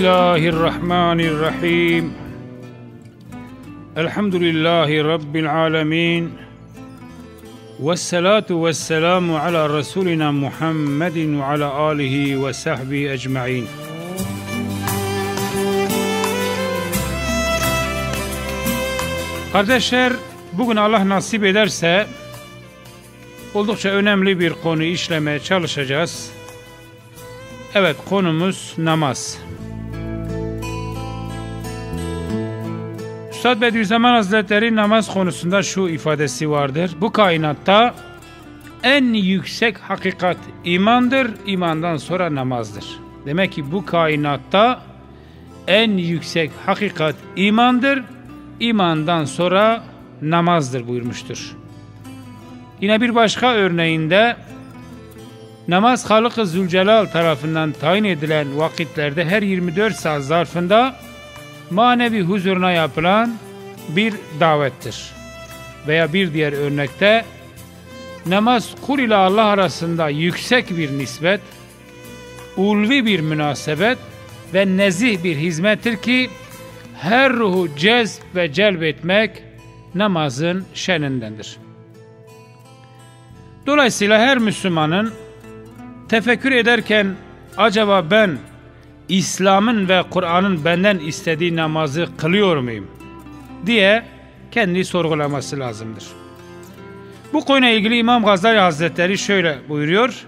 Bismillahirrahmanirrahim. Elhamdülillahi Rabbil alemin. Vessalatu vesselamu ala Resulina Muhammedin ve ala alihi ve sahbihi ecma'in. Kardeşler, bugün Allah nasip ederse oldukça önemli bir konu işlemeye çalışacağız. Evet konumuz namaz. Namaz. Üstad Bediüzzaman Hazretleri namaz konusunda şu ifadesi vardır. Bu kainatta en yüksek hakikat imandır, imandan sonra namazdır. Demek ki bu kainatta en yüksek hakikat imandır, imandan sonra namazdır buyurmuştur. Yine bir başka örneğinde namaz Halık-ı Zülcelal tarafından tayin edilen vakitlerde her 24 saat zarfında manevi huzuruna yapılan bir davettir. Veya bir diğer örnekte namaz kul ile Allah arasında yüksek bir nisbet, ulvi bir münasebet ve nezih bir hizmettir ki her ruhu cezb ve celbetmek namazın şenindendir. Dolayısıyla her Müslümanın tefekkür ederken acaba ben İslam'ın ve Kur'an'ın benden istediği namazı kılıyor muyum diye kendi sorgulaması lazımdır. Bu konuyla ilgili İmam Gazali Hazretleri şöyle buyuruyor.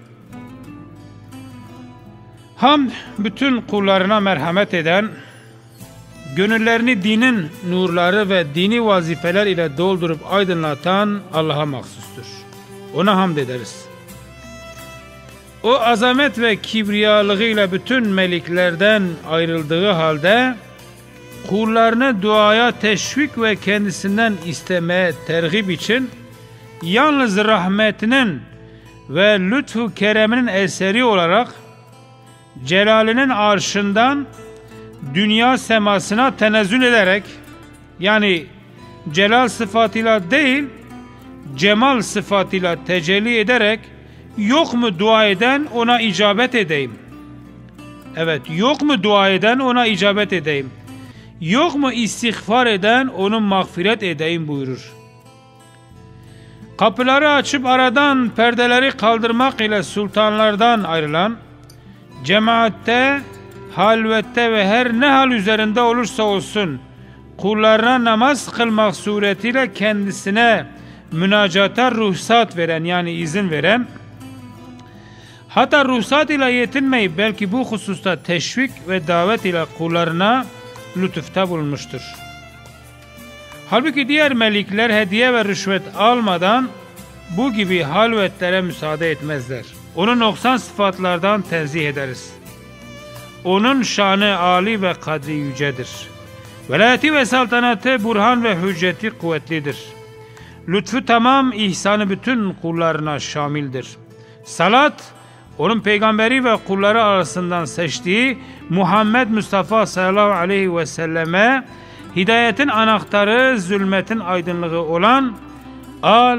Hamd bütün kullarına merhamet eden, gönüllerini dinin nurları ve dini vazifeler ile doldurup aydınlatan Allah'a mahsustur. Ona hamd ederiz. O azamet ve kibriyalığıyla bütün meliklerden ayrıldığı halde kullarını duaya teşvik ve kendisinden istemeye tergib için yalnız rahmetinin ve lütfu kereminin eseri olarak celalinin arşından dünya semasına tenezzül ederek yani celal sıfatıyla değil cemal sıfatıyla tecelli ederek yok mu dua eden ona icabet edeyim. Evet yok mu dua eden ona icabet edeyim. Yok mu istiğfar eden onun mağfiret edeyim buyurur. Kapıları açıp aradan perdeleri kaldırmak ile sultanlardan ayrılan, cemaatte, halvette ve her ne hal üzerinde olursa olsun, kullarına namaz kılmak suretiyle kendisine münacata ruhsat veren yani izin veren, hatta ruhsat ile yetinmeyip belki bu hususta teşvik ve davet ile kullarına lütufta bulunmuştur. Halbuki diğer melikler hediye ve rüşvet almadan bu gibi halvetlere müsaade etmezler. Onu noksan sıfatlardan tenzih ederiz. Onun şanı âli ve kadri yücedir. Velayeti ve saltanatı burhan ve hücceti kuvvetlidir. Lütfu tamam, ihsanı bütün kullarına şamildir. Salat, onun peygamberi ve kulları arasından seçtiği Muhammed Mustafa sallallahu aleyhi ve selleme hidayetin anahtarı, zulmetin aydınlığı olan al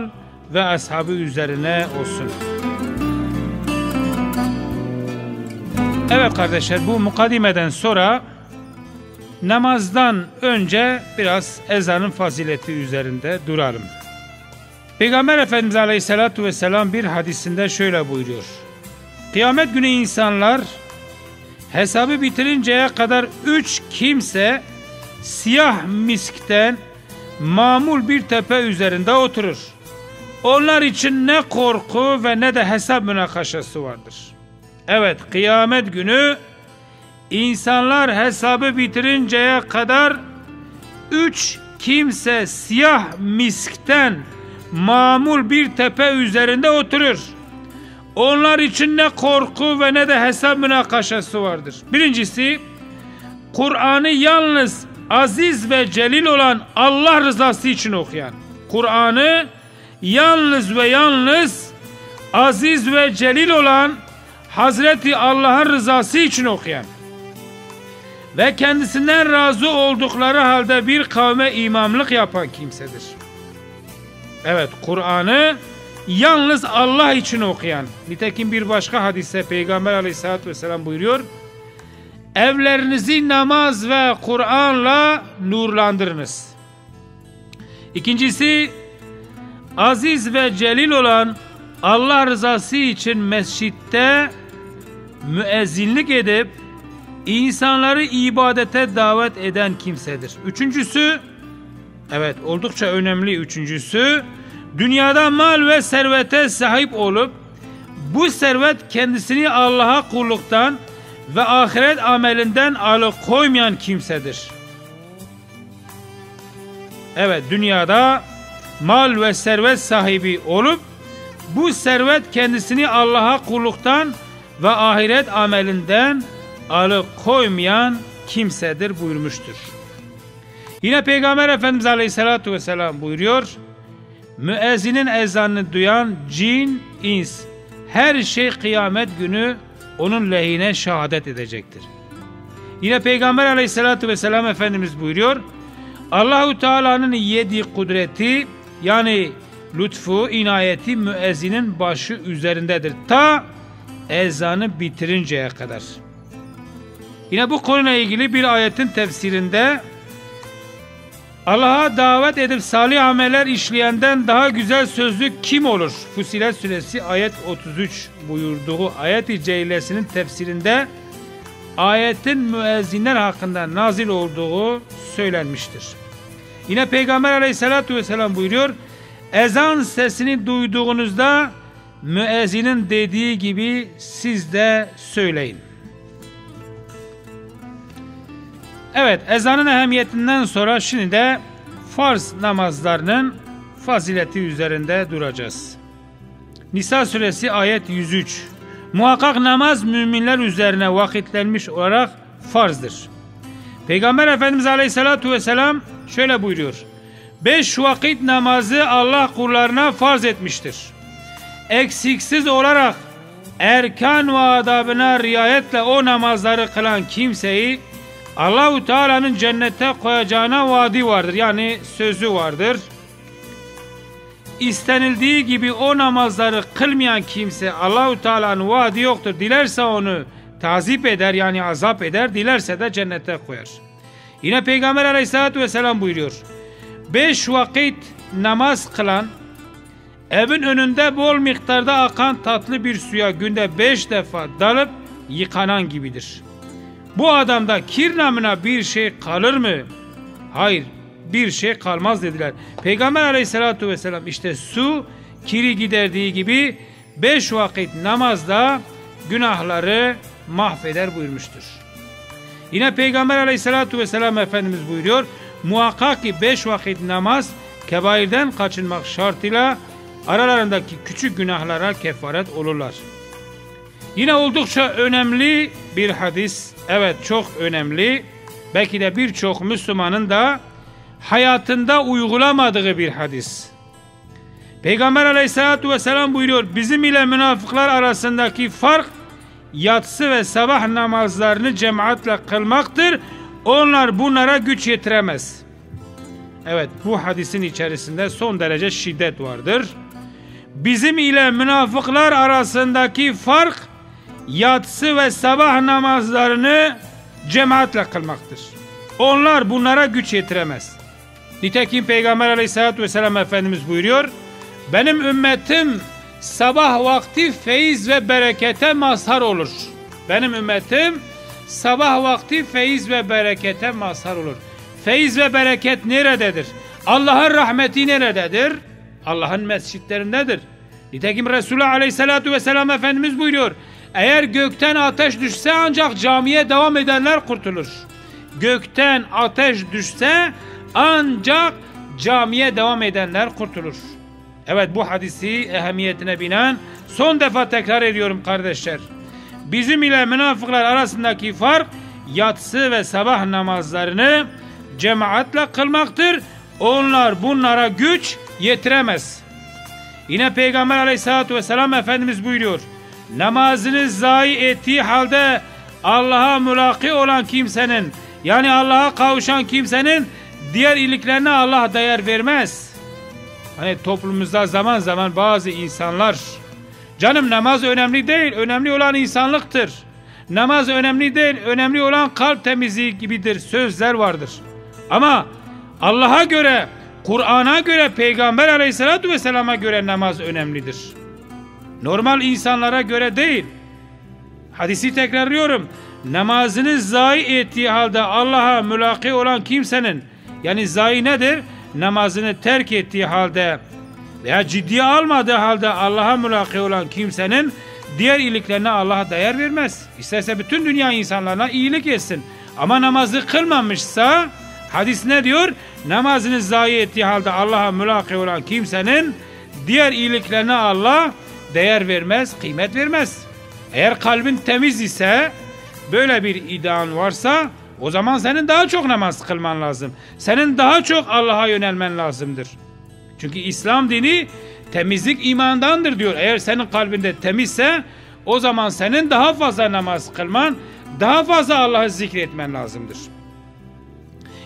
ve ashabı üzerine olsun. Evet kardeşler bu mukadimeden sonra namazdan önce biraz ezanın fazileti üzerinde duralım. Peygamber Efendimiz Aleyhisselatü Vesselam bir hadisinde şöyle buyuruyor. Kıyamet günü insanlar hesabı bitirinceye kadar üç kimse siyah miskten mamul bir tepe üzerinde oturur. Onlar için ne korku ve ne de hesap münakaşası vardır. Evet kıyamet günü insanlar hesabı bitirinceye kadar üç kimse siyah miskten mamul bir tepe üzerinde oturur. Onlar için ne korku ve ne de hesap münakaşası vardır. Birincisi Kur'an'ı yalnız aziz ve celil olan Allah rızası için okuyan. Kur'an'ı yalnız ve yalnız aziz ve celil olan Hazreti Allah'ın rızası için okuyan ve kendisinden razı oldukları halde bir kavme imamlık yapan kimsedir. Evet Kur'an'ı yalnız Allah için okuyan. Nitekim bir başka hadise Peygamber aleyhissalatü vesselam buyuruyor. evlerinizi namaz ve Kur'an'la nurlandırınız. İkincisi, aziz ve celil olan Allah rızası için mescitte müezzinlik edip insanları ibadete davet eden kimsedir. Üçüncüsü, evet oldukça önemli üçüncüsü, dünyada mal ve servete sahip olup bu servet kendisini Allah'a kulluktan ve ahiret amelinden alıkoymayan kimsedir. Evet dünyada mal ve servet sahibi olup bu servet kendisini Allah'a kulluktan ve ahiret amelinden alıkoymayan kimsedir buyurmuştur. Yine Peygamber Efendimiz Aleyhisselatü Vesselam buyuruyor. Müezzinin ezanını duyan cin, ins, her şey kıyamet günü onun lehine şehadet edecektir. Yine Peygamber Aleyhisselatü Vesselam Efendimiz buyuruyor. Allahu Teala'nın yedi kudreti yani lütfu, inayeti müezzinin başı üzerindedir. Ta ezanı bitirinceye kadar. Yine bu konuyla ilgili bir ayetin tefsirinde Allah'a davet edip salih ameller işleyenden daha güzel sözlü kim olur? Fusilet suresi ayet 33 buyurduğu ayet-i celilesinin tefsirinde ayetin müezzinler hakkında nazil olduğu söylenmiştir. Yine Peygamber aleyhissalatü vesselam buyuruyor, ezan sesini duyduğunuzda müezzinin dediği gibi siz de söyleyin. Evet ezanın ehemmiyetinden sonra şimdi de farz namazlarının fazileti üzerinde duracağız. Nisa suresi ayet 103 Muhakkak namaz müminler üzerine vakitlenmiş olarak farzdır. Peygamber Efendimiz Aleyhisselatü Vesselam şöyle buyuruyor. Beş vakit namazı Allah kullarına farz etmiştir. Eksiksiz olarak erkan ve adabına riayetle o namazları kılan kimseyi Allahu Teala'nın cennete koyacağına vaadi vardır. Yani sözü vardır. İstenildiği gibi o namazları kılmayan kimse Allahu Teala'nın vaadi yoktur. Dilerse onu tazip eder yani azap eder. Dilerse de cennete koyar. Yine Peygamber Aleyhisselatü Vesselam buyuruyor. Beş vakit namaz kılan evin önünde bol miktarda akan tatlı bir suya günde beş defa dalıp yıkanan gibidir.'' Bu adamda kir namına bir şey kalır mı? Hayır bir şey kalmaz dediler. Peygamber aleyhissalatu vesselam işte su kiri giderdiği gibi beş vakit namazda günahları mahveder buyurmuştur. Yine Peygamber aleyhissalatu vesselam Efendimiz buyuruyor. Muhakkak ki beş vakit namaz kebairden kaçınmak şartıyla aralarındaki küçük günahlara kefaret olurlar. Yine oldukça önemli bir hadis Evet çok önemli. Belki de birçok Müslümanın da hayatında uygulamadığı bir hadis. Peygamber aleyhissalatü vesselam buyuruyor. Bizim ile münafıklar arasındaki fark yatsı ve sabah namazlarını cemaatle kılmaktır. Onlar bunlara güç yetiremez. Evet bu hadisin içerisinde son derece şiddet vardır. Bizim ile münafıklar arasındaki fark yatsı ve sabah namazlarını cemaatle kılmaktır. Onlar bunlara güç yetiremez. Nitekim Peygamber aleyhissalatü vesselam Efendimiz buyuruyor. Benim ümmetim sabah vakti feyiz ve berekete mazhar olur. Benim ümmetim sabah vakti feyiz ve berekete mazhar olur. Feyiz ve bereket nerededir? Allah'ın rahmeti nerededir? Allah'ın mescitlerindedir. Nitekim Resulullah Aleyhisselatü Vesselam Efendimiz buyuruyor. Eğer gökten ateş düşse ancak camiye devam edenler kurtulur. Gökten ateş düşse ancak camiye devam edenler kurtulur. Evet bu hadisi ehemmiyetine binen son defa tekrar ediyorum kardeşler. Bizim ile münafıklar arasındaki fark yatsı ve sabah namazlarını cemaatle kılmaktır. Onlar bunlara güç yetiremez. Yine Peygamber aleyhissalatü vesselam Efendimiz buyuruyor namazını zayi ettiği halde Allah'a mülaki olan kimsenin yani Allah'a kavuşan kimsenin diğer iyiliklerine Allah değer vermez. Hani toplumumuzda zaman zaman bazı insanlar canım namaz önemli değil önemli olan insanlıktır. Namaz önemli değil. Önemli olan kalp temizliği gibidir. Sözler vardır. Ama Allah'a göre, Kur'an'a göre, Peygamber aleyhissalatü vesselama göre namaz önemlidir. Normal insanlara göre değil. Hadisi tekrarlıyorum. Namazını zayi ettiği halde Allah'a mülaki olan kimsenin yani zayi nedir? Namazını terk ettiği halde veya ciddiye almadığı halde Allah'a mülaki olan kimsenin diğer iyiliklerine Allah değer vermez. İsterse bütün dünya insanlarına iyilik etsin. Ama namazı kılmamışsa hadis ne diyor? Namazını zayi ettiği halde Allah'a mülaki olan kimsenin diğer iyiliklerine Allah değer vermez, kıymet vermez. Eğer kalbin temiz ise böyle bir idean varsa o zaman senin daha çok namaz kılman lazım. Senin daha çok Allah'a yönelmen lazımdır. Çünkü İslam dini temizlik imandandır diyor. Eğer senin kalbinde temizse o zaman senin daha fazla namaz kılman, daha fazla Allah'ı zikretmen lazımdır.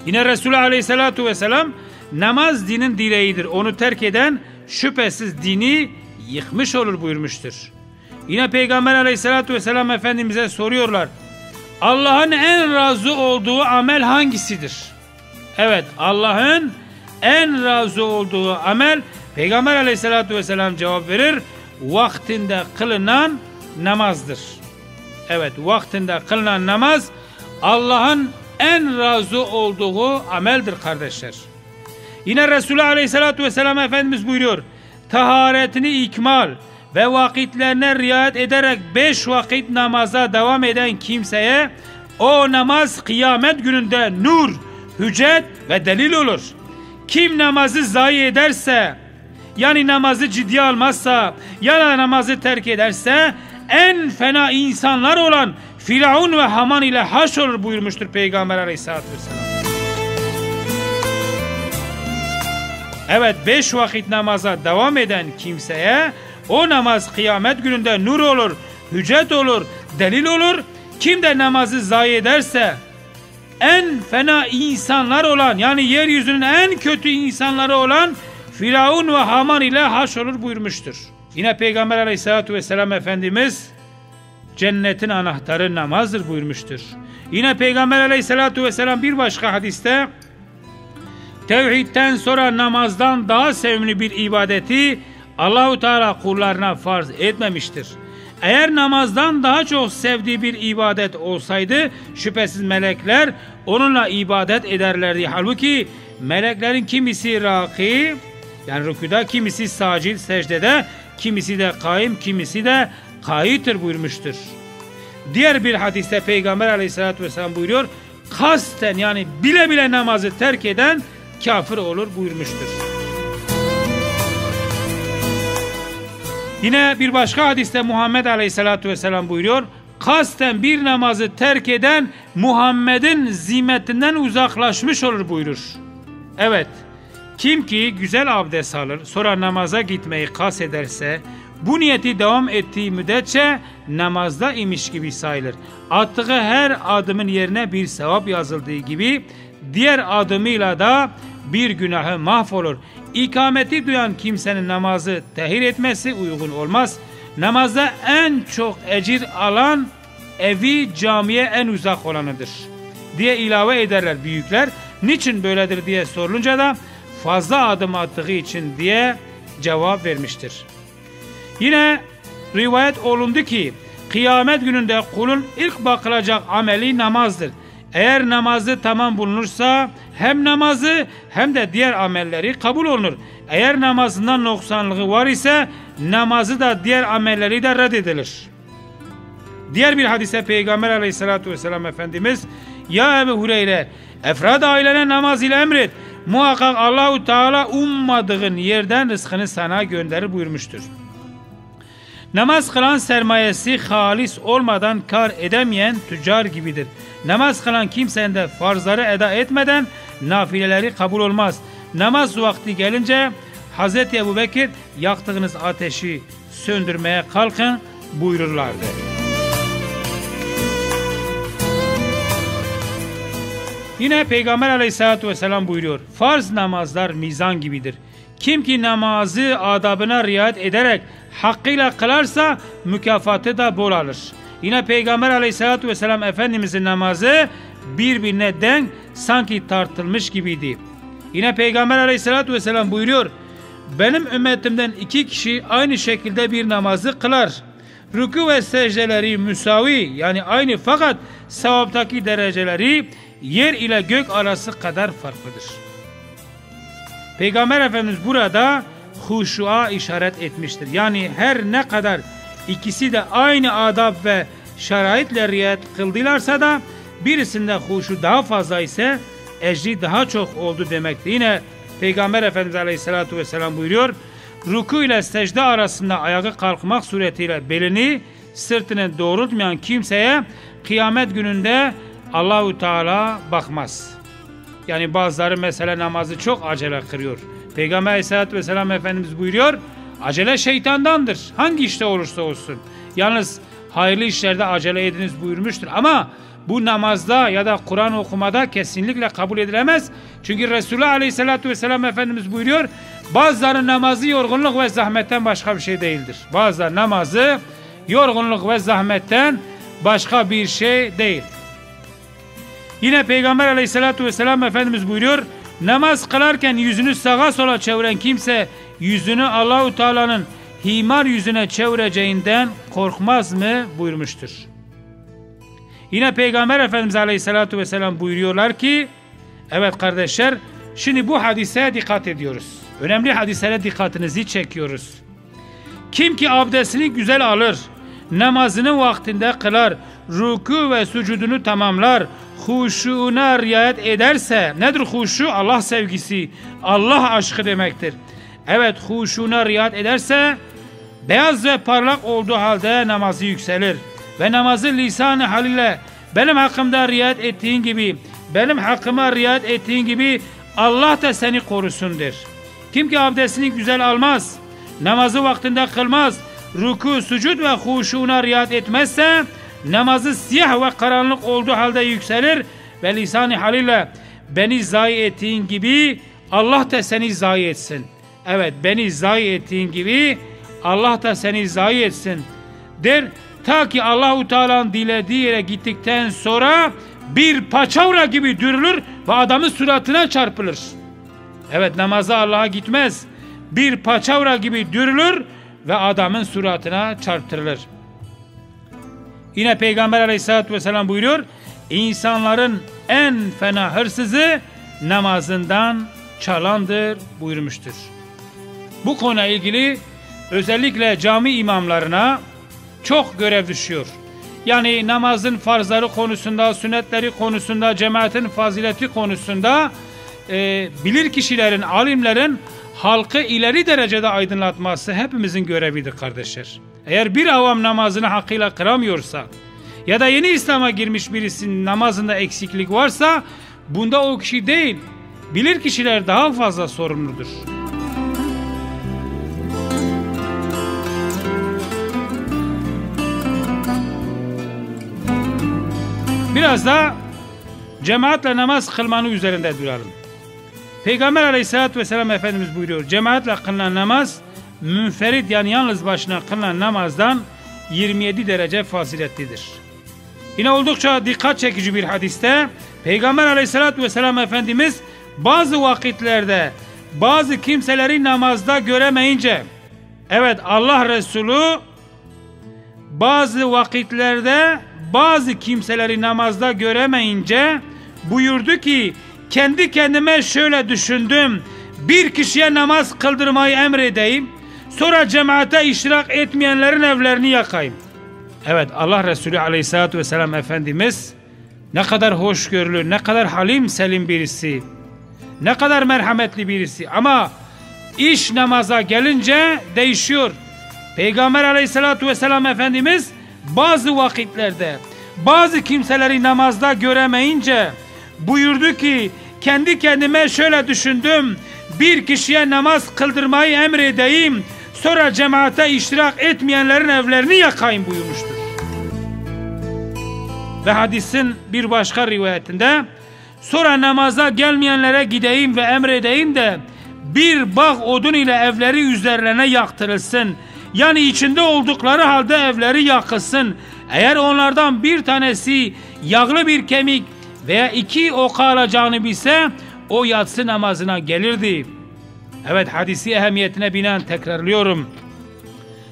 Yine Resulü Aleyhisselatü Vesselam namaz dinin direğidir. Onu terk eden şüphesiz dini yıkmış olur buyurmuştur. Yine Peygamber Aleyhisselatü Vesselam Efendimiz'e soruyorlar. Allah'ın en razı olduğu amel hangisidir? Evet Allah'ın en razı olduğu amel Peygamber aleyhissalatü vesselam cevap verir. Vaktinde kılınan namazdır. Evet vaktinde kılınan namaz Allah'ın en razı olduğu ameldir kardeşler. Yine Resulü aleyhissalatü vesselam Efendimiz buyuruyor. Taharetini ikmal ve vakitlerine riayet ederek beş vakit namaza devam eden kimseye o namaz kıyamet gününde nur, hüccet ve delil olur. Kim namazı zayi ederse yani namazı ciddiye almazsa ya da namazı terk ederse en fena insanlar olan Firavun ve Haman ile haş olur buyurmuştur Peygamber aleyhissalatü vesselam. Evet beş vakit namaza devam eden kimseye o namaz kıyamet gününde nur olur, hüccet olur, delil olur. Kim de namazı zayi ederse en fena insanlar olan yani yeryüzünün en kötü insanları olan Firavun ve Haman ile haş olur buyurmuştur. Yine Peygamber aleyhissalatü vesselam Efendimiz cennetin anahtarı namazdır buyurmuştur. Yine Peygamber aleyhissalatü vesselam bir başka hadiste tevhidten sonra namazdan daha sevimli bir ibadeti Allahu Teala kullarına farz etmemiştir. Eğer namazdan daha çok sevdiği bir ibadet olsaydı şüphesiz melekler onunla ibadet ederlerdi. Halbuki meleklerin kimisi raki yani rükuda kimisi sacil secdede kimisi de kaim kimisi de kayıttır buyurmuştur. Diğer bir hadiste Peygamber aleyhissalatü vesselam buyuruyor kasten yani bile bile namazı terk eden kafir olur buyurmuştur. Yine bir başka hadiste Muhammed Aleyhisselatü Vesselam buyuruyor. Kasten bir namazı terk eden Muhammed'in zimetinden uzaklaşmış olur buyurur. Evet, kim ki güzel abdest alır, sonra namaza gitmeyi kas ederse, bu niyeti devam ettiği müddetçe namazda imiş gibi sayılır. Attığı her adımın yerine bir sevap yazıldığı gibi, diğer adımıyla da bir günahı mahvolur. İkameti duyan kimsenin namazı tehir etmesi uygun olmaz. Namazda en çok ecir alan evi camiye en uzak olanıdır diye ilave ederler büyükler. Niçin böyledir diye sorulunca da fazla adım attığı için diye cevap vermiştir. Yine rivayet olundu ki kıyamet gününde kulun ilk bakılacak ameli namazdır. Eğer namazı tamam bulunursa hem namazı hem de diğer amelleri kabul olunur. Eğer namazından noksanlığı var ise namazı da diğer amelleri de reddedilir. Diğer bir hadise Peygamber aleyhissalatü vesselam Efendimiz Ya Ebu Hureyre efrad ailene namaz ile emret. Muhakkak Allahu Teala ummadığın yerden rızkını sana gönderir buyurmuştur. Namaz kılan sermayesi halis olmadan kar edemeyen tüccar gibidir. Namaz kılan kimsenin de farzları eda etmeden nafileleri kabul olmaz. Namaz vakti gelince Hz. Ebu Bekir yaktığınız ateşi söndürmeye kalkın buyururlardı. Yine Peygamber aleyhissalatü vesselam buyuruyor. Farz namazlar mizan gibidir. Kim ki namazı adabına riayet ederek hakkıyla kılarsa mükafatı da bol alır. Yine Peygamber aleyhissalatü vesselam Efendimizin namazı birbirine denk sanki tartılmış gibiydi. Yine Peygamber aleyhissalatü vesselam buyuruyor. Benim ümmetimden iki kişi aynı şekilde bir namazı kılar. Rükû ve secdeleri müsavi yani aynı fakat sevaptaki dereceleri yer ile gök arası kadar farklıdır. Peygamber Efendimiz burada huşuğa işaret etmiştir. Yani her ne kadar ikisi de aynı adab ve şeraitle riayet kıldılarsa da birisinde huşu daha fazla ise ecri daha çok oldu demektir. Yine Peygamber Efendimiz Aleyhisselatü Vesselam buyuruyor. Ruku ile secde arasında ayağı kalkmak suretiyle belini sırtını doğrultmayan kimseye kıyamet gününde Allahu Teala bakmaz. Yani bazıları mesela namazı çok acele kırıyor. Peygamber Aleyhisselatü Vesselam Efendimiz buyuruyor. Acele şeytandandır. Hangi işte olursa olsun. Yalnız hayırlı işlerde acele ediniz buyurmuştur. Ama bu namazda ya da Kur'an okumada kesinlikle kabul edilemez. Çünkü Resulullah Aleyhisselatü Vesselam Efendimiz buyuruyor. Bazıları namazı yorgunluk ve zahmetten başka bir şey değildir. Bazıları namazı yorgunluk ve zahmetten başka bir şey değil. Yine Peygamber Aleyhisselatü Vesselam Efendimiz buyuruyor. Namaz kılarken yüzünü sağa sola çeviren kimse yüzünü Allahu Teala'nın himar yüzüne çevireceğinden korkmaz mı buyurmuştur. Yine Peygamber Efendimiz Aleyhisselatü Vesselam buyuruyorlar ki evet kardeşler şimdi bu hadise dikkat ediyoruz. Önemli hadislere dikkatinizi çekiyoruz. Kim ki abdestini güzel alır, namazını vaktinde kılar, ruku ve sucudunu tamamlar, huşuna riayet ederse, nedir huşu? Allah sevgisi, Allah aşkı demektir. Evet huşuna riayet ederse, beyaz ve parlak olduğu halde namazı yükselir. Ve namazı lisan-ı haliyle benim hakkımda riayet ettiğin gibi, benim hakkıma riayet ettiğin gibi Allah da seni korusundur. Kim ki abdestini güzel almaz, namazı vaktinde kılmaz, ruku, sucud ve huşuna riayet etmezse, namazı siyah ve karanlık olduğu halde yükselir ve lisan-ı haliyle beni zayi ettiğin gibi Allah da seni zayi etsin. Evet beni zayi ettiğin gibi Allah da seni zayi etsin der. Ta ki Allahu Teala'nın dilediği yere gittikten sonra bir paçavra gibi dürülür ve adamın suratına çarpılır. Evet namaza Allah'a gitmez. Bir paçavra gibi dürülür ve adamın suratına çarptırılır. Yine Peygamber aleyhissalatü vesselam buyuruyor. İnsanların en fena hırsızı namazından çalandır buyurmuştur. Bu konuyla ilgili özellikle cami imamlarına çok görev düşüyor. Yani namazın farzları konusunda, sünnetleri konusunda, cemaatin fazileti konusunda e, bilir kişilerin, alimlerin halkı ileri derecede aydınlatması hepimizin görevidir kardeşler. Eğer bir avam namazını hakkıyla kıramıyorsa ya da yeni İslam'a girmiş birisinin namazında eksiklik varsa bunda o kişi değil, bilir kişiler daha fazla sorumludur. Biraz da cemaatle namaz kılmanın üzerinde duralım. Peygamber aleyhissalatü vesselam Efendimiz buyuruyor. Cemaatle kılınan namaz münferit yani yalnız başına kılınan namazdan 27 derece faziletlidir. Yine oldukça dikkat çekici bir hadiste Peygamber aleyhissalatü vesselam Efendimiz bazı vakitlerde bazı kimseleri namazda göremeyince evet Allah Resulü bazı vakitlerde bazı kimseleri namazda göremeyince buyurdu ki kendi kendime şöyle düşündüm. Bir kişiye namaz kıldırmayı emredeyim. Sonra cemaate iştirak etmeyenlerin evlerini yakayım. Evet Allah Resulü Aleyhisselatü Vesselam Efendimiz ne kadar hoşgörülü, ne kadar halim selim birisi, ne kadar merhametli birisi ama iş namaza gelince değişiyor. Peygamber Aleyhisselatü Vesselam Efendimiz bazı vakitlerde bazı kimseleri namazda göremeyince buyurdu ki kendi kendime şöyle düşündüm bir kişiye namaz kıldırmayı emredeyim sonra cemaate iştirak etmeyenlerin evlerini yakayım buyurmuştur. Ve hadisin bir başka rivayetinde sonra namaza gelmeyenlere gideyim ve emredeyim de bir bağ odun ile evleri üzerlerine yaktırılsın. Yani içinde oldukları halde evleri yakılsın. Eğer onlardan bir tanesi yağlı bir kemik veya iki oka alacağını bilse o yatsı namazına gelirdi. Evet hadisi ehemmiyetine binen tekrarlıyorum.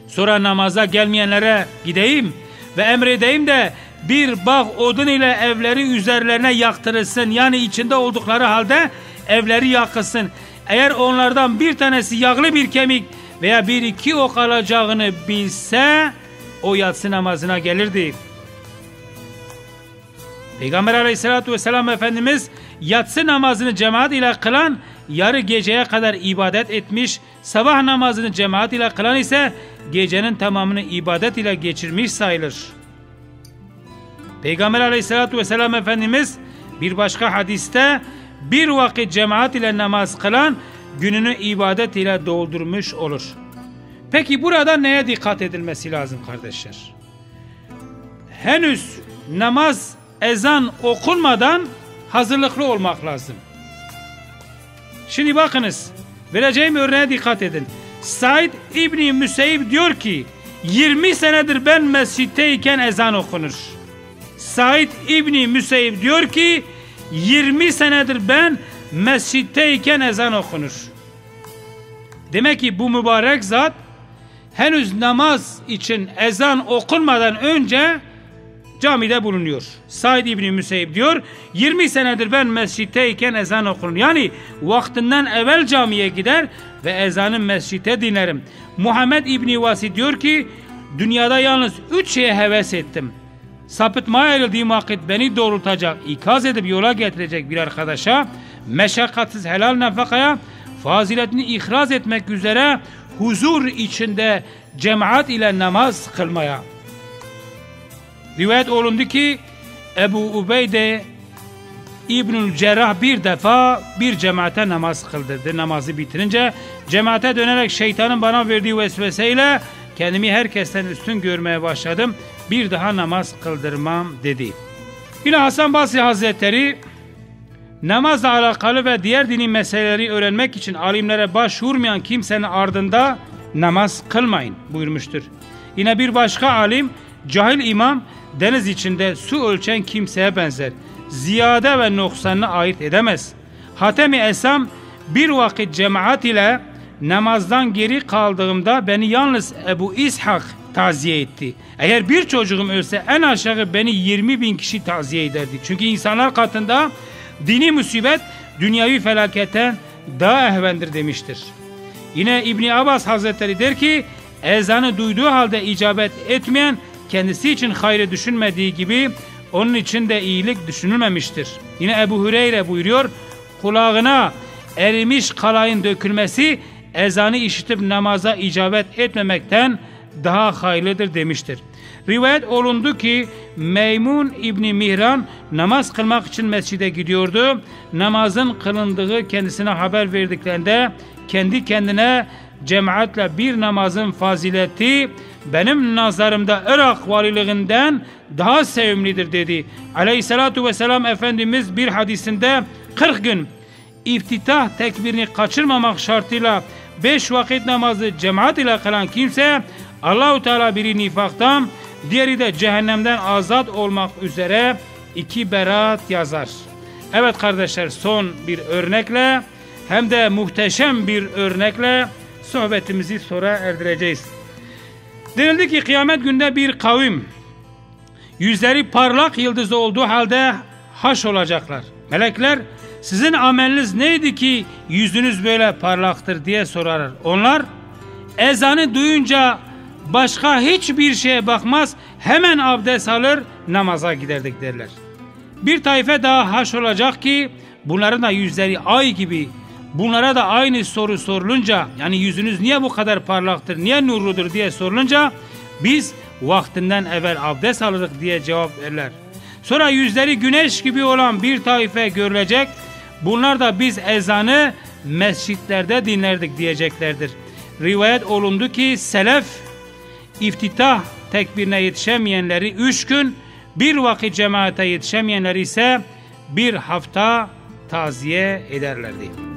Sonra namaza gelmeyenlere gideyim ve emredeyim de bir bağ odun ile evleri üzerlerine yaktırılsın. Yani içinde oldukları halde evleri yakılsın. Eğer onlardan bir tanesi yağlı bir kemik veya bir iki ok alacağını bilse o yatsı namazına gelirdi. Peygamber aleyhissalatü vesselam Efendimiz yatsı namazını cemaat ile kılan yarı geceye kadar ibadet etmiş, sabah namazını cemaat ile kılan ise gecenin tamamını ibadet ile geçirmiş sayılır. Peygamber aleyhissalatü vesselam Efendimiz bir başka hadiste bir vakit cemaat ile namaz kılan gününü ibadet ile doldurmuş olur. Peki burada neye dikkat edilmesi lazım kardeşler? Henüz namaz ezan okunmadan hazırlıklı olmak lazım. Şimdi bakınız vereceğim örneğe dikkat edin. Said İbni Müseyyib diyor ki 20 senedir ben mescitteyken ezan okunur. Said İbni Müseyyib diyor ki 20 senedir ben mescitteyken ezan okunur. Demek ki bu mübarek zat henüz namaz için ezan okunmadan önce camide bulunuyor. Said İbni Müseyyib diyor 20 senedir ben mescitteyken ezan okunur. Yani vaktinden evvel camiye gider ve ezanı mescitte dinlerim. Muhammed İbni Vasi diyor ki dünyada yalnız üç şeye heves ettim. Sapıtmaya ayrıldığım vakit beni doğrultacak, ikaz edip yola getirecek bir arkadaşa, meşakkatsiz helal nafakaya, faziletini ihraz etmek üzere huzur içinde cemaat ile namaz kılmaya. Rivayet olundu ki Ebu Ubeyde İbnül Cerrah bir defa bir cemaate namaz kıldırdı. Namazı bitirince cemaate dönerek şeytanın bana verdiği vesveseyle kendimi herkesten üstün görmeye başladım. Bir daha namaz kıldırmam dedi. Yine Hasan Basri Hazretleri namazla alakalı ve diğer dini meseleleri öğrenmek için alimlere başvurmayan kimsenin ardında namaz kılmayın buyurmuştur. Yine bir başka alim cahil imam deniz içinde su ölçen kimseye benzer. Ziyade ve noksanını ayırt edemez. Hatemi Esam bir vakit cemaat ile namazdan geri kaldığımda beni yalnız Ebu İshak taziye etti. Eğer bir çocuğum ölse en aşağı beni 20 bin kişi taziye ederdi. Çünkü insanlar katında dini musibet dünyavi felaketten daha ehvendir demiştir. Yine İbni Abbas Hazretleri der ki ezanı duyduğu halde icabet etmeyen kendisi için hayrı düşünmediği gibi onun için de iyilik düşünülmemiştir. Yine Ebu Hüreyre buyuruyor kulağına erimiş kalayın dökülmesi ezanı işitip namaza icabet etmemekten daha hayırlıdır demiştir. Rivayet olundu ki Meymun İbni Mihran namaz kılmak için mescide gidiyordu. Namazın kılındığı kendisine haber verdiklerinde kendi kendine cemaatle bir namazın fazileti benim nazarımda Irak valiliğinden daha sevimlidir dedi. Aleyhissalatu vesselam Efendimiz bir hadisinde 40 gün iftitah tekbirini kaçırmamak şartıyla 5 vakit namazı cemaat ile kılan kimse Allahu Teala biri nifaktan diğeri de cehennemden azat olmak üzere iki berat yazar. Evet kardeşler son bir örnekle hem de muhteşem bir örnekle sohbetimizi sonra erdireceğiz. Denildi ki kıyamet günde bir kavim yüzleri parlak yıldız olduğu halde haş olacaklar. Melekler sizin ameliniz neydi ki yüzünüz böyle parlaktır diye sorarlar. Onlar ezanı duyunca başka hiçbir şeye bakmaz hemen abdest alır namaza giderdik derler. Bir tayfe daha haş olacak ki bunların da yüzleri ay gibi bunlara da aynı soru sorulunca yani yüzünüz niye bu kadar parlaktır niye nurludur diye sorulunca biz vaktinden evvel abdest alırdık diye cevap verirler. Sonra yüzleri güneş gibi olan bir taife görülecek. Bunlar da biz ezanı mescitlerde dinlerdik diyeceklerdir. Rivayet olundu ki selef iftitah tekbirine yetişemeyenleri üç gün, bir vakit cemaate yetişemeyenleri ise bir hafta taziye ederlerdi.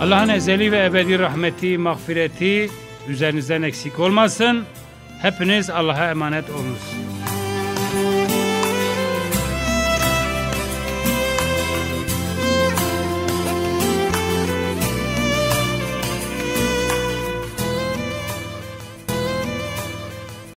Allah'ın ezeli ve ebedi rahmeti, mağfireti üzerinizden eksik olmasın. Hepiniz Allah'a emanet olunuz.